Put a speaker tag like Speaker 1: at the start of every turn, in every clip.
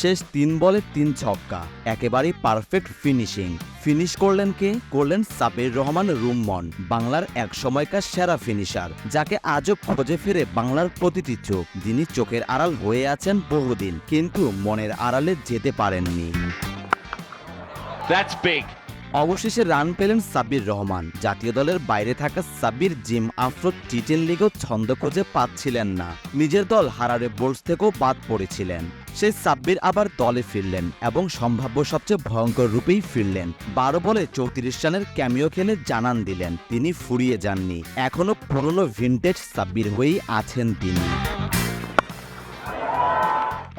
Speaker 1: শেষ তিন বলে তিন ছক্কা। একেবারেই পারফেক্ট ফিনিশিং ফিনিশ করলেন কে? করলেন সাবির রহমান রুম্মন বাংলার এক সময়কার সেরা ফিনিশার যাকে আজও খোঁজে ফিরে বাংলার প্রতিটি চোখ। যিনি চোখের আড়াল হয়ে আছেন বহুদিন কিন্তু মনের আড়ালে যেতে পারেননি।
Speaker 2: That's big.
Speaker 1: অবশেষে রান পেলেন সাব্বির রহমান। জাতীয় দলের বাইরে থাকা Sabbir Zim Afro T ten লিগেও ছন্দ খুঁজে পাচ্ছিলেন না। নিজের দল হারারে বোর্ডস থেকেও বাদ পড়েছিলেন। সেই সাব্বির আবার দলে ফিরলেন এবং সম্ভাব্য সবচেয়ে ভয়ঙ্কর রূপেই ফিরলেন। বারো বলে চৌত্রিশ রানের ক্যামিও খেলে জানান দিলেন, তিনি ফুরিয়ে যাননি। এখনও পুরনো ভিনটেজ সাব্বির হয়েই আছেন তিনি।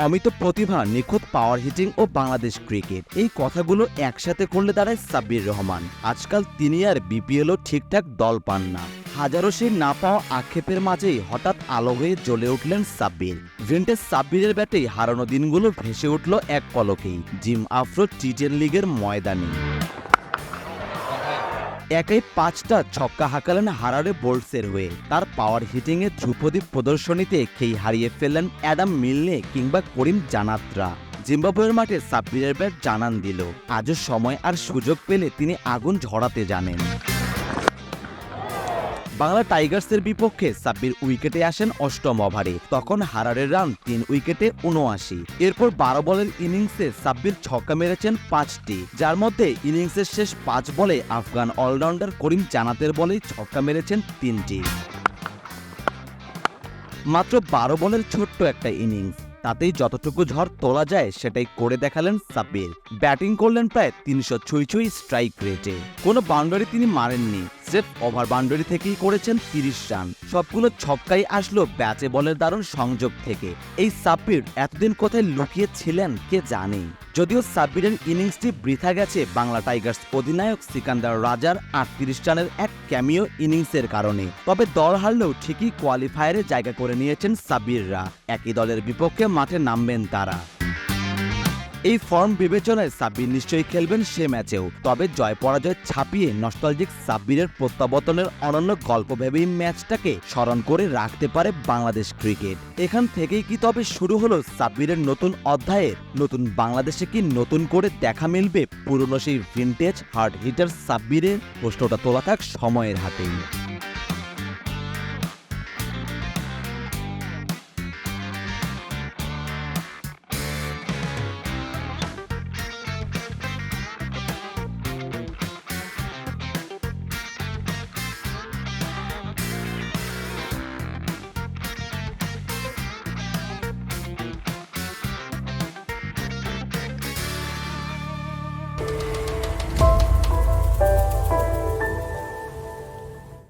Speaker 1: অমিত প্রতিভা নিখুঁত পাওয়ার হিটিং ও বাংলাদেশ ক্রিকেট এই কথাগুলো একসাথে করলে দাঁড়ায় সাব্বির রহমান। আজকাল তিনি আর বিপিএলও ঠিকঠাক দল পান না। হাজারো সেই না পাওয়া আক্ষেপের মাঝেই হঠাৎ আলো হয়ে জ্বলে উঠলেন সাব্বির। ভিন্টেজ সাব্বিরের ব্যাটেই হারানো দিনগুলো ভেসে উঠল এক পলকেই জিম আফ্রো টি টেন লিগের ময়দানে। একাই পাঁচটা ছক্কা হাঁকালেন হারারে বোল্টসের হয়ে। তার পাওয়ার হিটিংয়ে ধ্রুপদী প্রদর্শনীতে খেই হারিয়ে ফেললেন অ্যাডাম মিলনে কিংবা করিম জানাত্রা। জিম্বাবুয়ের মাঠে সাব্বিরের ব্যাট জানান দিল। আজও সময় আর সুযোগ পেলে তিনি আগুন ঝরাতে জানেন। বাংলা টাইগার্সের বিপক্ষে সাব্বির উইকেটে আসেন অষ্টম ওভারে। তখন হারারের রান তিন উইকেটে উনআশি এরপর বারো বলের ইনিংসে সাব্বির ছক্কা মেরেছেন পাঁচটি। যার মধ্যে ইনিংসের শেষ পাঁচ বলে আফগান অলরাউন্ডার করিম জানাতের বলে ছক্কা মেরেছেন তিনটি। মাত্র বারো বলের ছোট্ট একটা ইনিংস। তাতেই যতটুকু ঝড় তোলা যায় সেটাই করে দেখালেন সাব্বির ব্যাটিং করলেন প্রায় তিনশো ছুঁই ছুঁই স্ট্রাইক রেটে। কোনো বাউন্ডারি তিনি মারেননি। স্রেফ ওভার বাউন্ডারি থেকেই করেছেন তিরিশ রান। সবগুলো ছক্কাই আসলো ব্যাচে বলের দারুণ সংযোগ থেকে। এই সাব্বির এতদিন কোথায় লুকিয়ে ছিলেন কে জানে? যদিও সাব্বিরের ইনিংসটি বৃথা গেছে বাংলা টাইগার্স অধিনায়ক সিকান্দার রাজার আটত্রিশ রানের এক ক্যামিও ইনিংসের কারণে। তবে দল হারলেও ঠিকই কোয়ালিফায়ারে জায়গা করে নিয়েছেন সাব্বিররা। একই দলের বিপক্ষে মাঠে নামবেন তারা। এই ফর্ম বিবেচনায় সাব্বির নিশ্চয়ই খেলবেন সে ম্যাচেও। তবে জয় পরাজয় ছাপিয়ে নস্টালজিক সাব্বিরের প্রত্যাবর্তনের অনন্য গল্প ভেবেই ম্যাচটাকে স্মরণ করে রাখতে পারে বাংলাদেশ ক্রিকেট। এখান থেকেই কি তবে শুরু হলো সাব্বিরের নতুন অধ্যায়ের? নতুন বাংলাদেশে কি নতুন করে দেখা মিলবে? পুরনো সেই ভিনটেজ হার্ড হিটার সাব্বিরের? প্রশ্নটা তোলা থাক সময়ের হাতেই।